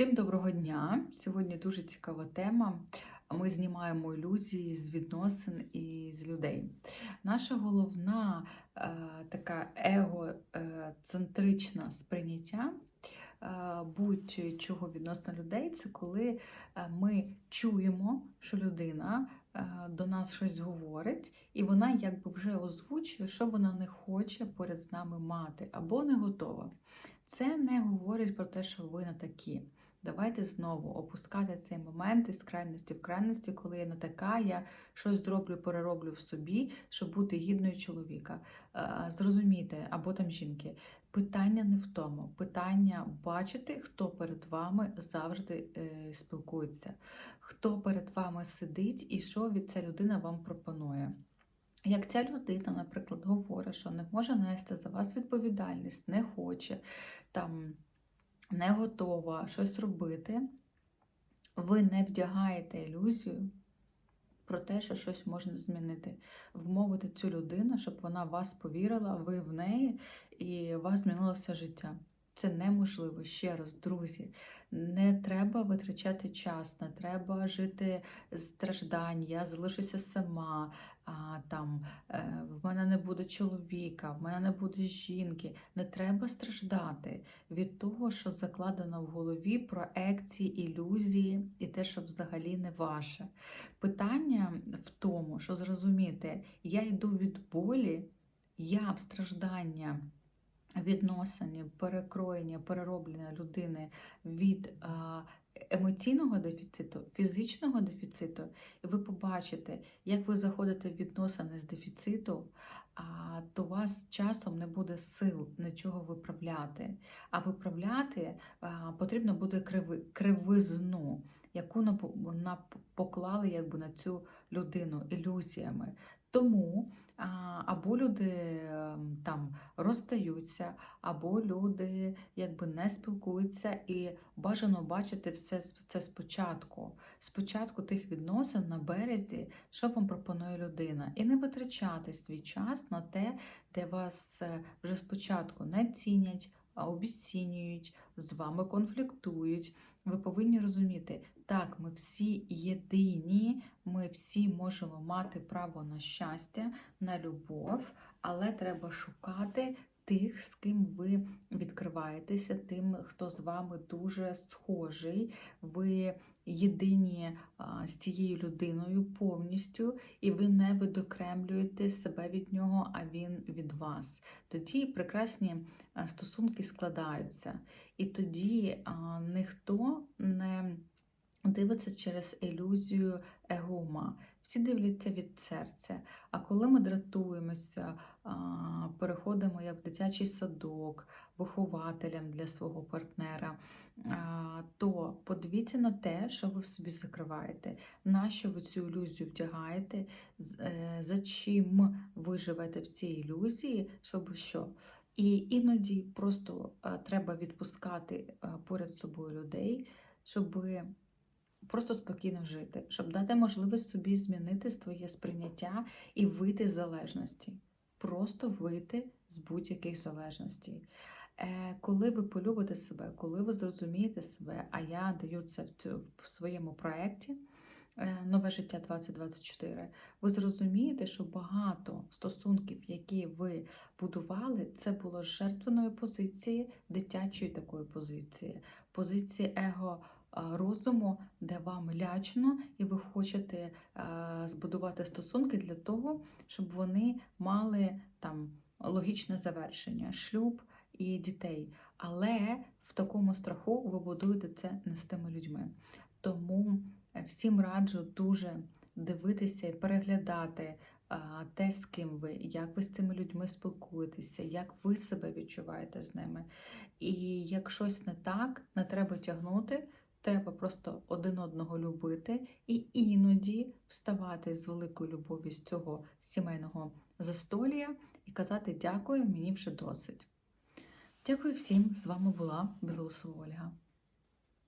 Всім доброго дня! Сьогодні дуже цікава тема. Ми знімаємо ілюзії з відносин і з людей. Наша головна е, така егоцентрична сприйняття е, будь-чого відносно людей це коли е, ми чуємо, що людина е, до нас щось говорить, і вона якби вже озвучує, що вона не хоче поряд з нами мати або не готова. Це не говорить про те, що ви не такі. Давайте знову опускати цей момент із крайності в крайності, коли я не така, я щось зроблю, перероблю в собі, щоб бути гідною чоловіка. Е, Зрозумійте, або там жінки. Питання не в тому. Питання бачити, хто перед вами завжди е, спілкується, хто перед вами сидить і що від ця людина вам пропонує. Як ця людина, наприклад, говорить, що не може нести за вас відповідальність, не хоче там не готова щось робити, ви не вдягаєте ілюзію про те, що щось можна змінити. Вмовити цю людину, щоб вона вас повірила, ви в неї, і у вас змінилося життя. Це неможливо. Ще раз, друзі, не треба витрачати час, не треба жити страждань, я залишуся сама, а, там, е, в мене не буде чоловіка, в мене не буде жінки. Не треба страждати від того, що закладено в голові проекції, ілюзії і те, що взагалі не ваше. Питання в тому, що зрозуміти, я йду від болі, я в страждання відносини, перекроєння, перероблення людини від а, емоційного дефіциту, фізичного дефіциту, і ви побачите, як ви заходите в відносини з дефіциту, то у вас часом не буде сил нічого виправляти. А виправляти а, потрібно буде криви, кривизну. Яку поклали якби, на цю людину ілюзіями. Тому або люди ем, там розстаються, або люди якби не спілкуються, і бажано бачити все це спочатку. Спочатку тих відносин на березі, що вам пропонує людина, і не витрачати свій час на те, де вас е, вже спочатку не цінять, а обіцінюють, з вами конфліктують. Ви повинні розуміти, так, ми всі єдині, ми всі можемо мати право на щастя, на любов, але треба шукати тих, з ким ви відкриваєтеся, тим, хто з вами дуже схожий. Ви єдині з цією людиною повністю, і ви не видокремлюєте себе від нього, а він від вас. Тоді прекрасні стосунки складаються. І тоді ніхто не дивиться через ілюзію егома. Всі дивляться від серця. А коли ми дратуємося, переходимо як в дитячий садок, вихователям для свого партнера, то подивіться на те, що ви в собі закриваєте, на що ви цю ілюзію вдягаєте, е, за чим ви живете в цій ілюзії, щоб що. І іноді просто е, треба відпускати е, поряд з собою людей, щоб просто спокійно жити, щоб дати можливість собі змінити своє сприйняття і вийти з залежності. Просто вийти з будь-яких залежностей. Е, Коли ви полюбите себе, коли ви зрозумієте себе, а я даю це в своєму проєкті е, Нове життя 2024, ви зрозумієте, що багато стосунків, які ви будували, це було жертвеної позиції, дитячої такої позиції, позиції его розуму, де вам лячно, і ви хочете збудувати стосунки для того, щоб вони мали там логічне завершення, шлюб і дітей. Але в такому страху ви будуєте це не з тими людьми. Тому е, всім раджу дуже дивитися і переглядати те, з ким ви, як ви з цими людьми спілкуєтеся, як ви себе відчуваєте з ними. І як щось не так, не треба тягнути. Треба просто один одного любити і іноді вставати з великою любов'ю з цього сімейного застолія і казати дякую, мені вже досить. Дякую всім. З вами була Білоусова Ольга.